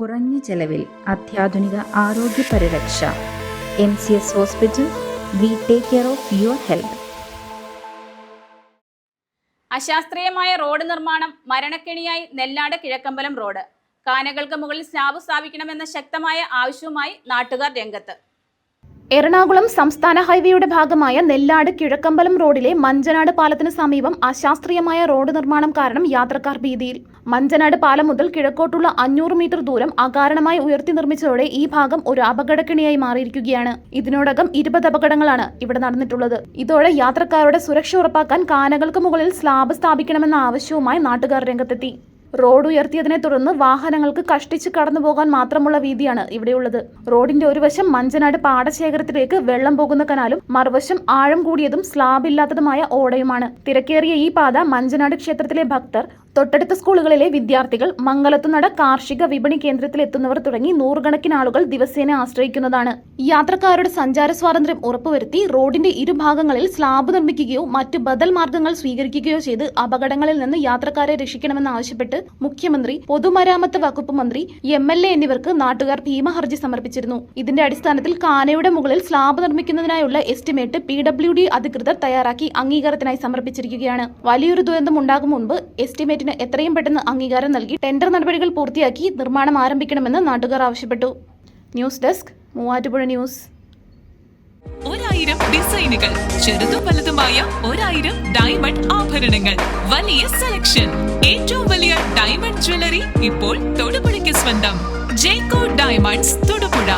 കുറഞ്ഞ ചെലവിൽ അത്യാധുനിക ആരോഗ്യ പരിരക്ഷ. M C S hospital we take care of your health. അശാസ്ത്രീയമായ റോഡ് നിർമ്മാണം മരണക്കെണിയായി നെല്ലാട് കിഴക്കമ്പലം റോഡ്. കാനകൾക്ക് മുകളിൽ സ്ലാബ് സ്ഥാപിക്കണമെന്ന ശക്തമായ ആവശ്യവുമായി നാട്ടുകാർ രംഗത്ത്. എറണാകുളം സംസ്ഥാന ഹൈവേയുടെ ഭാഗമായ നെല്ലാട് കിഴക്കമ്പലം റോഡിലെ മഞ്ചനാട് പാലത്തിന് സമീപം അശാസ്ത്രീയമായ റോഡ് നിർമ്മാണം കാരണം യാത്രക്കാർ ഭീതിയിൽ. മഞ്ചനാട് പാലം മുതൽ കിഴക്കോട്ടുള്ള അഞ്ഞൂറ് മീറ്റർ ദൂരം അകാരണമായി ഉയർത്തി നിർമ്മിച്ചതോടെ ഈ ഭാഗം ഒരു അപകടക്കിണിയായി മാറിയിരിക്കുകയാണ്. ഇതിനോടകം ഇരുപത് അപകടങ്ങളാണ് ഇവിടെ നടന്നിട്ടുള്ളത്. ഇതോടെ യാത്രക്കാരുടെ സുരക്ഷ ഉറപ്പാക്കാൻ കാനകൾക്ക് മുകളിൽ സ്ലാബ് സ്ഥാപിക്കണമെന്ന ആവശ്യവുമായി നാട്ടുകാർ രംഗത്തെത്തി. റോഡ് ഉയർത്തിയതിനെ തുടർന്ന് വാഹനങ്ങൾക്ക് കഷ്ടിച്ച് കടന്നു പോകാൻ മാത്രമുള്ള വീതിയാണ് ഇവിടെയുള്ളത്. റോഡിന്റെ ഒരു വശം മഞ്ചനാട് പാടശേഖരത്തിലേക്ക് വെള്ളം പോകുന്ന കനാലും മറുവശം ആഴം കൂടിയതും സ്ലാബ് ഇല്ലാത്തതുമായ ഓടയുമാണ്. തിരക്കേറിയ ഈ പാത മഞ്ചനാട് ക്ഷേത്രത്തിലെ ഭക്തർ തൊട്ടടുത്ത സ്കൂളുകളിലെ വിദ്യാർത്ഥികൾ മംഗലത്തുനട കാർഷിക വിപണി കേന്ദ്രത്തിൽ എത്തുന്നവർ തുടങ്ങി നൂറുകണക്കിന് ആളുകൾ ദിവസേന ആശ്രയിക്കുന്നതാണ്. യാത്രക്കാരുടെ സഞ്ചാര സ്വാതന്ത്ര്യം ഉറപ്പുവരുത്തി റോഡിന്റെ ഇരുഭാഗങ്ങളിൽ സ്ലാബ് നിർമ്മിക്കുകയോ മറ്റ് ബദൽ മാർഗങ്ങൾ സ്വീകരിക്കുകയോ ചെയ്ത് അപകടങ്ങളിൽ നിന്ന് യാത്രക്കാരെ രക്ഷിക്കണമെന്ന് ആവശ്യപ്പെട്ട് മുഖ്യമന്ത്രി പൊതുമരാമത്ത് വകുപ്പ് മന്ത്രി എം എൽ എ എന്നിവർക്ക് നാട്ടുകാർ ഭീമഹർജി സമർപ്പിച്ചിരുന്നു. ഇതിന്റെ അടിസ്ഥാനത്തിൽ കാനയുടെ മുകളിൽ സ്ലാബ് നിർമ്മിക്കുന്നതിനായുള്ള എസ്റ്റിമേറ്റ് പി ഡബ്ല്യു ഡി അധികൃതർ തയ്യാറാക്കി അംഗീകാരത്തിനായി സമർപ്പിച്ചിരിക്കുകയാണ്. വലിയൊരു ദുരന്തം ഉണ്ടാകും മുൻപ് എസ്റ്റിമേറ്റിന് എത്രയും പെട്ടെന്ന് അംഗീകാരം നൽകി ടെൻഡർ നടപടികൾ പൂർത്തിയാക്കി നിർമ്മാണം ആരംഭിക്കണമെന്ന് നാട്ടുകാർ ആവശ്യപ്പെട്ടു. News desk Muvattupuzha news. ഒരായിരം ഡിസൈനുകൾ ചെറുതും വലുതുമായ ഒരായിരം ഡയമണ്ട് ആഭരണങ്ങൾ. വലിയ സെലക്ഷൻ ഏറ്റവും വലിയ ഡയമണ്ട് ജ്വല്ലറി ഇപ്പോൾ തൊടുപുഴയ്ക്ക് സ്വന്തം. ജേക്കോ ഡയമണ്ട്സ് തൊടുപുഴ.